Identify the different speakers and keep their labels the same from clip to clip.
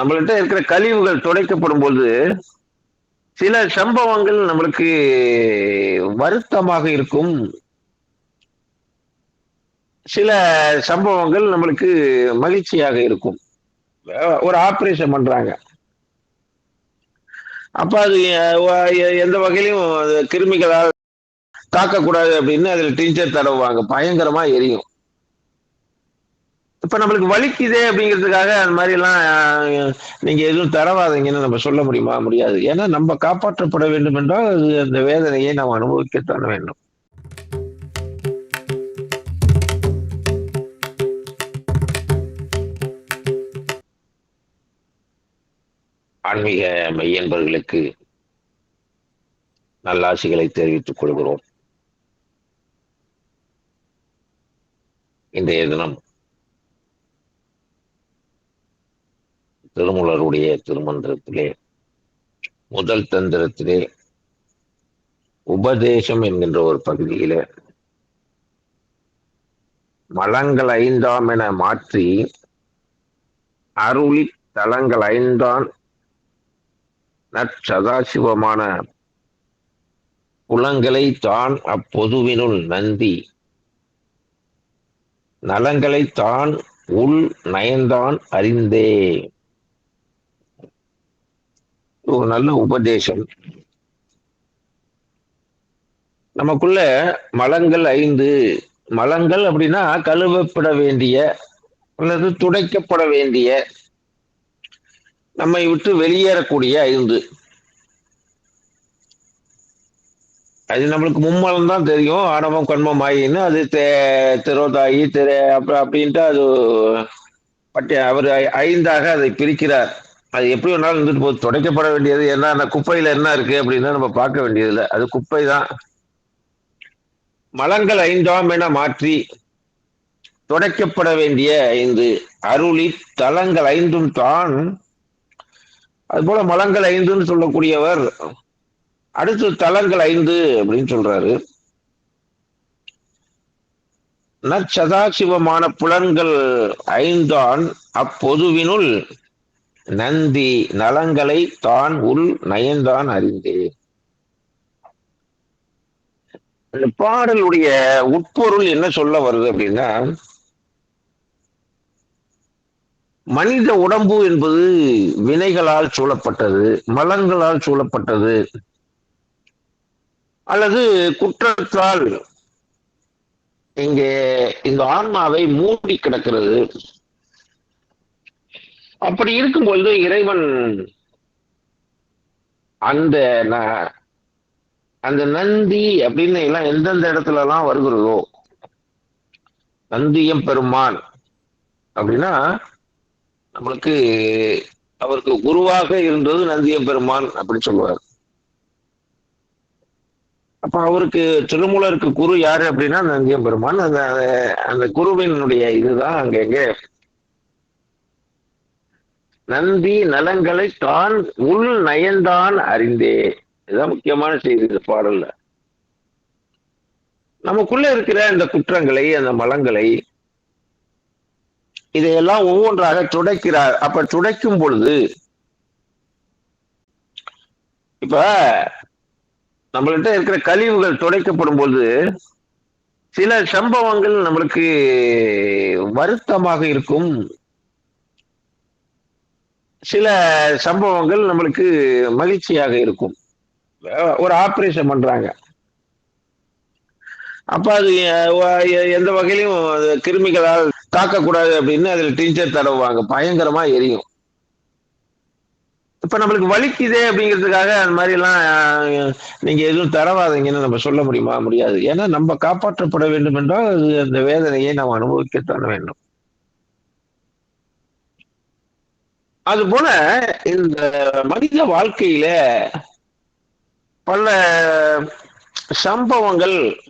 Speaker 1: நம்மள்கிட்ட இருக்கிற கழிவுகள் துடைக்கப்படும் போது சில சம்பவங்கள் நம்மளுக்கு வருத்தமாக இருக்கும். சில சம்பவங்கள் நம்மளுக்கு மகிழ்ச்சியாக இருக்கும். ஒரு ஆப்ரேஷன் பண்றாங்க. அப்ப அது எ- எந்த வகையிலும் கிருமிகளால் தாக்கக்கூடாது அப்படின்னு அதுல டீச்சர் தடவுவாங்க. பயங்கரமா எரியும். இப்ப நம்மளுக்கு வலிக்குதே அப்படிங்கிறதுக்காக அந்த மாதிரி எல்லாம் நீங்க எதுவும் தரவாதீங்கன்னு நம்ம சொல்ல முடியுமா? முடியாது. ஏன்னா நம்ம காப்பாற்றப்பட வேண்டும் என்றால் அது அந்த வேதனையை நாம் அனுபவிக்கத்தான் வேண்டும். ஆன்மீக மையன்பர்களுக்கு நல்லாசிகளை தெரிவித்துக் கொள்கிறோம். இன்றைய தினம் திருமூலருடைய திருமந்திரத்திலே முதல் தந்திரத்திலே உபதேசம் என்கின்ற ஒரு பகுதியிலே மலங்கள் ஐந்தாம் என மாற்றி அருளி தலங்கள் ஐந்தான் நற்சதாசிவமான புலங்களை தான் அப்பொதுவினுள் நந்தி நலங்களை தான் உள் நயந்தான் அறிந்தே. ஒரு நல்ல உபதேசம். நமக்குள்ள மலங்கள் ஐந்து. மலங்கள் அப்படின்னா கழுவப்பட வேண்டிய அல்லது துடைக்கப்பட வேண்டிய நம்மை விட்டு வெளியேறக்கூடிய ஐந்து. அது நம்மளுக்கு மும்மலம் தான் தெரியும். ஆணவம் கண்மம் ஆயின்னு அது தே- திரோதாயி திரு அப்படி அப்படின்ட்டு அது பட்டி அவர் ஐந்தாக அதை பிரிக்கிறார். அது எப்படி வேணாலும் இருந்துட்டு போகுது. துடைக்கப்பட வேண்டியது என்ன? அந்த குப்பையில என்ன இருக்கு அப்படின்னு நம்ம பார்க்க வேண்டியதில்லை. அது குப்பை தான் மலங்கள் ஐந்தாம் என மாற்றி துடைக்கப்பட வேண்டிய ஐந்து அருளி தலங்கள் ஐந்தும் தான். அதுபோல மலங்கள் ஐந்துன்னு சொல்லக்கூடியவர் அடுத்து தலங்கள் ஐந்து அப்படின்னு சொல்றாரு. நச்சதாசிவமான புலன்கள் ஐந்தான் அப்பொதுவினுள் நந்தி நலங்களை தான் உள் நயன்தான் அறிந்தேன். இந்த பாடலுடைய உட்பொருள் என்ன சொல்ல வருது அப்படின்னா மனித உடம்பு என்பது வினைகளால் சூழப்பட்டது மலங்களால் சூழப்பட்டது அல்லது குற்றத்தால் இங்கே இந்த ஆன்மாவை மூடி கிடக்கிறது. அப்படி இருக்கும்பொழுது இறைவன் அந்த ந- அந்த நந்தி அப்படின்னு எல்லாம் எந்தெந்த இடத்துல எல்லாம் வருகிறதோ நந்தியம் பெருமான் அப்படின்னா நம்மளுக்கு அவருக்கு குருவாக இருந்தது நந்தியம் பெருமான் அப்படி சொல்லுவார். அப்ப அவருக்கு திருமூலருக்கு குரு யாரு அப்படின்னா நந்தியம் பெருமான். அந்த அந்த குருவினுடைய இதுதான் அங்க எங்க நந்தி நலங்களை தான் உள் நயந்தான் அறிந்தே இதுதான் முக்கியமான செய்தி இந்த பாடல்ல. நமக்குள்ள இருக்கிற இந்த குற்றங்களை அந்த மலங்களை இதையெல்லாம் ஒவ்வொன்றாக துடைக்கிறார். அப்ப துடைக்கும் பொழுது இப்ப நம்மள்கிட்ட இருக்கிற கழிவுகள் துடைக்கப்படும் பொழுது சில சம்பவங்கள் நம்மளுக்கு வருத்தமாக இருக்கும். சில சம்பவங்கள் நம்மளுக்கு மகிழ்ச்சியாக இருக்கும். ஒரு ஆப்ரேஷன் பண்றாங்க. அப்ப அது எந்த வகையிலும் அது கிருமிகளால் தாக்கக்கூடாது அப்படின்னு அதுல டீச்சர் தடவுவாங்க. பயங்கரமா எரியும். இப்ப நம்மளுக்கு வலிக்குதே அப்படிங்கிறதுக்காக அந்த மாதிரி எல்லாம் நீங்க எதுவும் தரவாதீங்கன்னு நம்ம சொல்ல முடியுமா? முடியாது. ஏன்னா நம்ம காப்பாற்றப்பட வேண்டும் என்றால் அது அந்த வேதனையை நாம் அனுபவிக்கத்தான வேண்டும். அது போல இந்த மனித வாழ்க்கையில பல சம்பவங்கள்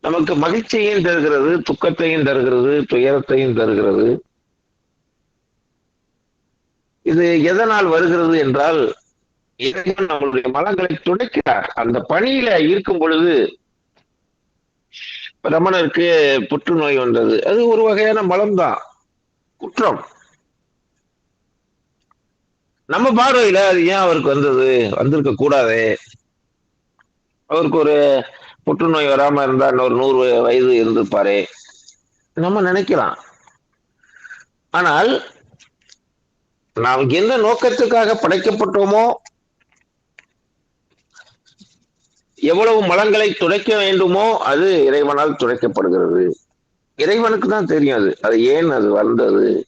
Speaker 1: நமக்கு மகிழ்ச்சியையும் தருகிறது துக்கத்தையும் தருகிறது துயரத்தையும் தருகிறது. இது எதனால் வருகிறது என்றால் இறைவன் நம்மளுடைய மலங்களை துடைக்கிறார். அந்த பணியில இருக்கும் பொழுது ரமணருக்கு புற்றுநோய் வந்தது. அது ஒரு வகையான மலம்தான். குற்றம். நம்ம பார்வையில அது ஏன் அவருக்கு வந்தது? வந்திருக்க கூடாது. அவருக்கு ஒரு புற்றுநோய் வராம இருந்தா இன்னொரு நூறு வயது இருந்திருப்பாரு. நம்ம நினைக்கலாம். ஆனால் நாம் எந்த நோக்கத்துக்காக படைக்கப்பட்டோமோ எவ்வளவு மலங்களை துடைக்க வேண்டுமோ அது இறைவனால் துடைக்கப்படுகிறது. இறைவனுக்கு தான் தெரியும் அது. அது ஏன் அது வந்தது?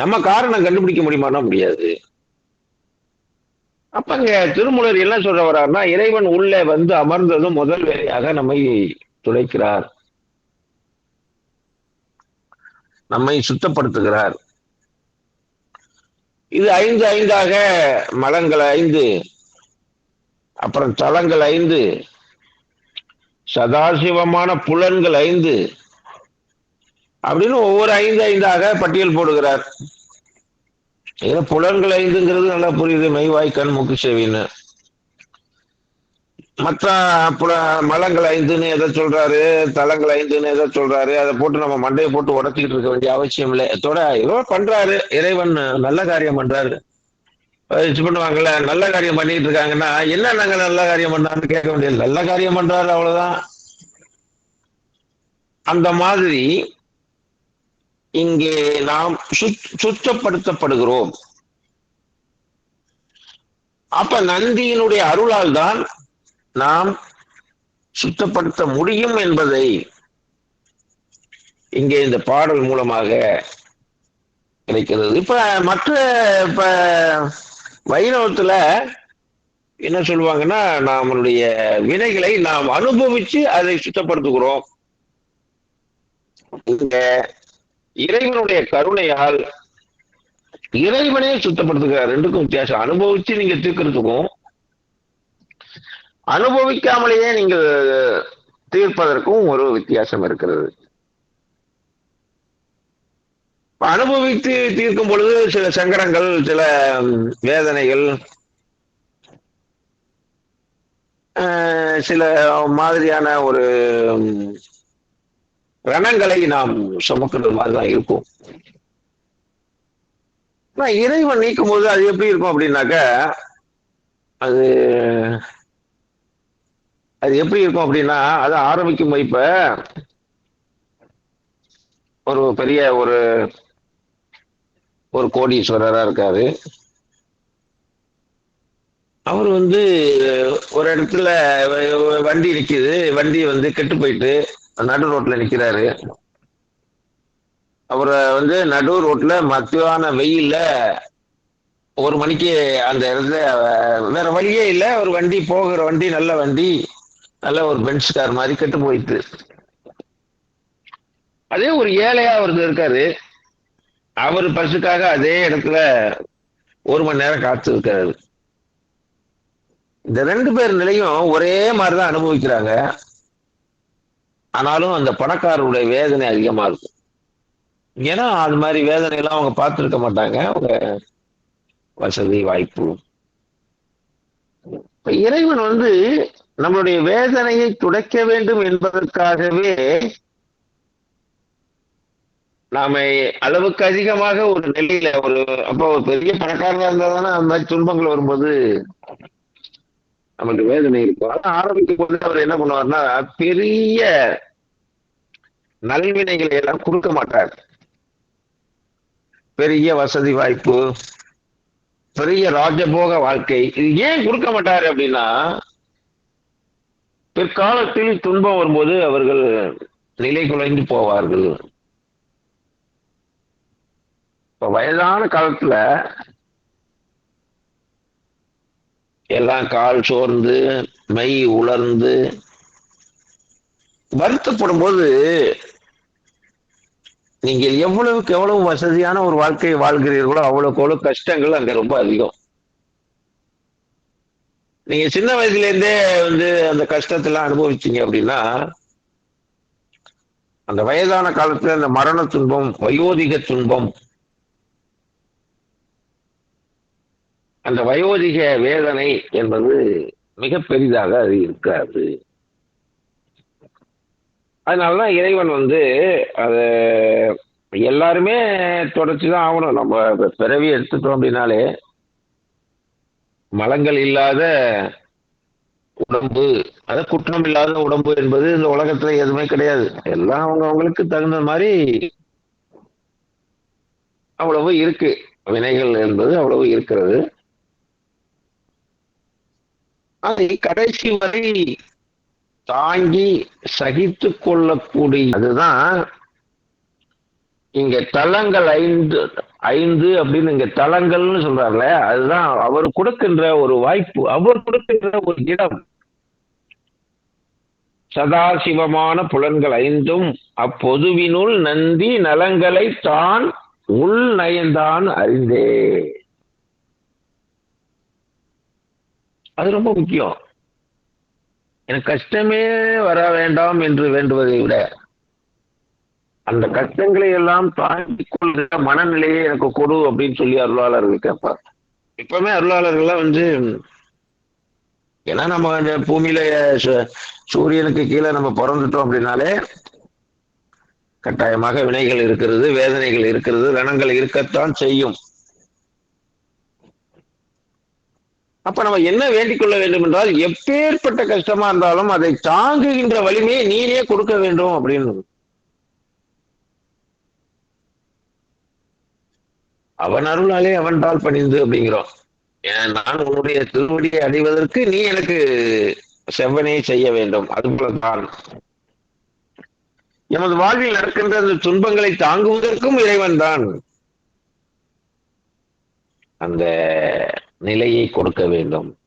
Speaker 1: நம்ம காரணம் கண்டுபிடிக்க முடியுமானா முடியாது. அப்ப அங்க திருமூலர் என்ன சொல்ற வர்றாருன்னா இறைவன் உள்ளே வந்து அமர்ந்ததும் முதல் வேலையாக நம்மை துடைக்கிறார். நம்மை சுத்தப்படுத்துகிறார். இது ஐந்து ஐந்தாக மலங்கள் ஐந்து அப்புறம் தலங்கள் ஐந்து சதாசிவமான புலன்கள் ஐந்து அப்படின்னு ஒவ்வொரு ஐந்து ஐந்தாக பட்டியல் போடுகிறார். இதுல புலன்கள் ஐந்துங்கிறது நல்லா புரியுது. மெய்வாய்க்கண் மூக்கு செவின்னு. மற்ற புல மலங்கள் ஐந்துன்னு எதை சொல்றாரு? தலங்கள் ஐந்துன்னு எதை சொல்றாரு? அதை போட்டு நம்ம மண்டையை போட்டு உடச்சிக்கிட்டு இருக்க வேண்டிய அவசியம் இல்லை. இதோட ஏதோ பண்றாரு. இறைவன் நல்ல காரியம் பண்றாரு. இது பண்ணுவாங்கல்ல நல்ல காரியம் பண்ணிட்டு இருக்காங்கன்னா என்ன நாங்க நல்ல காரியம் பண்ணான்னு கேட்க வேண்டியது நல்ல காரியம் பண்றாரு அவ்வளவுதான். அந்த மாதிரி இங்கே நாம் சுத் சுத்தப்படுத்தப்படுகிறோம். அப்ப நந்தியினுடைய அருளால் தான் நாம் சுத்தப்படுத்த முடியும் என்பதை இங்கே இந்த பாடல் மூலமாக கிடைக்கிறது. இப்ப மற்ற இப்ப வைணவத்துல என்ன சொல்லுவாங்கன்னா நம்மளுடைய வினைகளை நாம் அனுபவிச்சு அதை சுத்தப்படுத்துகிறோம். இங்க இறைவனுடைய கருணையால் இறைவனே சுத்தப்படுத்துகிறார் ரெண்டுக்கும் வித்தியாசம். அனுபவிச்சு நீங்க தீர்க்கிறதுக்கும் அனுபவிக்காமலேயே நீங்கள் தீர்ப்பதற்கும் ஒரு வித்தியாசம் இருக்கிறது. அனுபவித்து தீர்க்கும் பொழுது சில சங்கடங்கள் சில வேதனைகள் சில மாதிரியான ஒரு ரணங்களை நாம் சுமக்கிறது மாதிரிதான் இருக்கும். இறைவன் நீக்கும் போது அது எப்படி இருக்கும் அப்படின்னாக்க அது அது எப்படி இருக்கும் அப்படின்னா அது ஆரம்பிக்கும் இப்ப ஒரு பெரிய ஒரு ஒரு கோடீஸ்வரரா இருக்காரு. அவர் வந்து ஒரு இடத்துல வண்டி நிற்கிது வண்டி வந்து கெட்டு போயிட்டு நடு ரோட்ல நிக்கிறாரு. அவரை வந்து நடு ரோட்ல மத்தியான வெயில்ல ஒரு மணிக்கு அந்த இடத்துல வேற வழியே இல்லை. ஒரு வண்டி போகிற வண்டி நல்ல வண்டி. நல்ல ஒரு பென்ஸ் கார் மாதிரி கெட்டு போயிட்டு. அதே ஒரு ஏழையா அவர் இருக்காரு. அவர் பஸ்ஸுக்காக அதே இடத்துல ஒரு மணி நேரம் காத்து இருக்காரு. இந்த ரெண்டு பேர் நிலையும் ஒரே மாதிரிதான் அனுபவிக்கிறாங்க. ஆனாலும் அந்த பணக்காரருடைய வேதனை அதிகமா இருக்கும். ஏன்னா அது மாதிரி வேதனை எல்லாம் அவங்க பார்த்துருக்க மாட்டாங்க. அவங்க வசதி வாய்ப்பு. இப்ப இறைவன் வந்து நம்மளுடைய வேதனையை துடைக்க வேண்டும் என்பதற்காகவே நாம அளவுக்கு அதிகமாக ஒரு நிலையில ஒரு அப்போ ஒரு பெரிய பணக்காரனா இருந்தா தானே அந்த மாதிரி துன்பங்கள் வரும்போது நமக்கு வேதனை இருக்கும். ஆனா ஆரம்பிக்கும் போது அவர் என்ன பண்ணுவார்னா பெரிய நல்வினைகளை எல்லாம் கொடுக்க மாட்டார். பெரிய வசதி வாய்ப்பு பெரிய ராஜபோக வாழ்க்கை இது ஏன் கொடுக்க மாட்டாரு அப்படின்னா பிற்காலத்தில் துன்பம் வரும்போது அவர்கள் நிலை குலைந்து போவார்கள். இப்ப வயதான காலத்துல எல்லாம் கால் சோர்ந்து மெய் உலர்ந்து வருத்தப்படும் போது நீங்கள் எவ்வளவுக்கு எவ்வளவு வசதியான ஒரு வாழ்க்கையை வாழ்கிறீர்களோ அவ்வளவுக்கு அவ்வளவு கஷ்டங்கள் அங்க ரொம்ப அதிகம். நீங்க சின்ன வயசுல இருந்தே வந்து அந்த கஷ்டத்தெல்லாம் அனுபவிச்சீங்க அப்படின்னா அந்த வயதான காலத்துல அந்த மரண துன்பம் வயோதிக துன்பம் அந்த வயோதிக வேதனை என்பது மிக பெரிதாக அது இருக்காது. அதனாலதான் இறைவன் வந்து அது எல்லாருமே தொடர்ச்சி தான் ஆகணும். நம்ம பிறவி எடுத்துட்டோம் அப்படின்னாலே மலங்கள் இல்லாத உடம்பு அத குற்றம் இல்லாத உடம்பு என்பது இந்த உலகத்துல எதுவுமே கிடையாது. எல்லாம் அவங்க அவங்களுக்கு தகுந்த மாதிரி அவ்வளவு இருக்கு. வினைகள் என்பது அவ்வளவு இருக்கிறது. அதை கடைசி வரை தாங்கி சகித்து கொள்ளக்கூடிய அதுதான் இங்க தலங்கள் ஐந்து ஐந்து அப்படின்னு இங்க தலங்கள்னு சொல்றாருல அதுதான் அவர் கொடுக்கின்ற ஒரு வாய்ப்பு அவர் கொடுக்கின்ற ஒரு இடம். சதாசிவமான புலன்கள் ஐந்தும் அப்பொதுவினுள் நந்தி நலங்களை தான் உள் நயந்தான் அறிந்தே. அது ரொம்ப முக்கியம். எனக்கு கஷ்டமே வர வேண்டாம் என்று வேண்டுவதை விட அந்த கஷ்டங்களை எல்லாம் தாங்கிக் கொள்கிற மனநிலையை எனக்கு கொடு அப்படின்னு சொல்லி அருளாளர்கள் கேட்பார். இப்பவுமே அருளாளர்கள்லாம் வந்து ஏன்னா நம்ம இந்த பூமியில சு- சூரியனுக்கு கீழே நம்ம பிறந்துட்டோம் அப்படின்னாலே கட்டாயமாக வினைகள் இருக்கிறது வேதனைகள் இருக்கிறது ரணங்கள் இருக்கத்தான் செய்யும். அப்ப நம்ம என்ன வேண்டிக் கொள்ள வேண்டும் என்றால் எப்பேற்பட்ட கஷ்டமா இருந்தாலும் அதை தாங்குகின்ற வலிமையை நீனே கொடுக்க வேண்டும் அப்படின்னு. அவன் அருளாலே அவன் தாள் பணிந்து அப்படிங்கிறோம். நான் உன்னுடைய திருவடியை அடைவதற்கு நீ எனக்கு செவ்வனே செய்ய வேண்டும். அது போலதான் எமது வாழ்வில் நடக்கின்ற அந்த துன்பங்களை தாங்குவதற்கும் இறைவன் தான். அந்த நிலையை கொடுக்க வேண்டும்.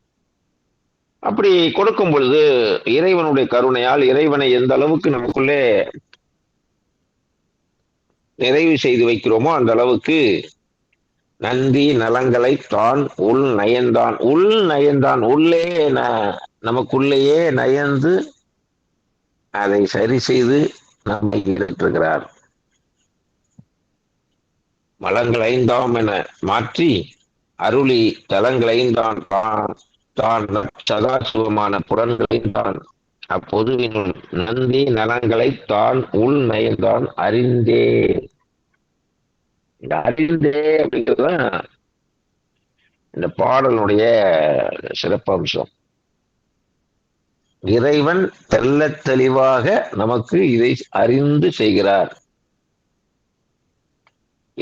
Speaker 1: அப்படி கொடுக்கும் பொழுது இறைவனுடைய கருணையால் இறைவனை எந்த அளவுக்கு நமக்குள்ளே நிறைவு செய்து வைக்கிறோமோ அந்த அளவுக்கு நந்தி நலங்களை தான் உள் நயந்தான். உள் நயந்தான். உள்ளே ந- நமக்குள்ளேயே நயந்து அதை சரி செய்து நம்மை இருட்டுகிறார் மலங்கள் ஐந்தாம் என மாற்றி அருளி தலங்களையும் தான் தான் சதாசிவமான தான். அப்பொதுவினுள் நந்தி நலங்களை தான் உள் நயந்தான் அறிந்தே. இந்த அறிந்தே அப்படிங்கிறதுதான் இந்த பாடலுடைய சிறப்பம்சம். இறைவன் தெல்ல தெளிவாக நமக்கு இதை அறிந்து செய்கிறார்.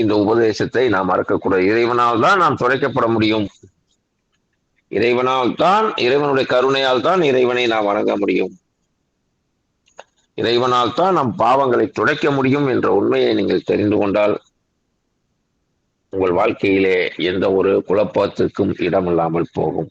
Speaker 1: இந்த உபதேசத்தை நாம் மறக்கக்கூடாது. இறைவனால் தான் நாம் துடைக்கப்பட முடியும். இறைவனால் தான் இறைவனுடைய கருணையால் தான் இறைவனை நாம் வணங்க முடியும். இறைவனால் தான் நம் பாவங்களை துடைக்க முடியும் என்ற உண்மையை நீங்கள் தெரிந்து கொண்டால் உங்கள் வாழ்க்கையிலே எந்த ஒரு குழப்பத்துக்கும் இடமில்லாமல் போகும்.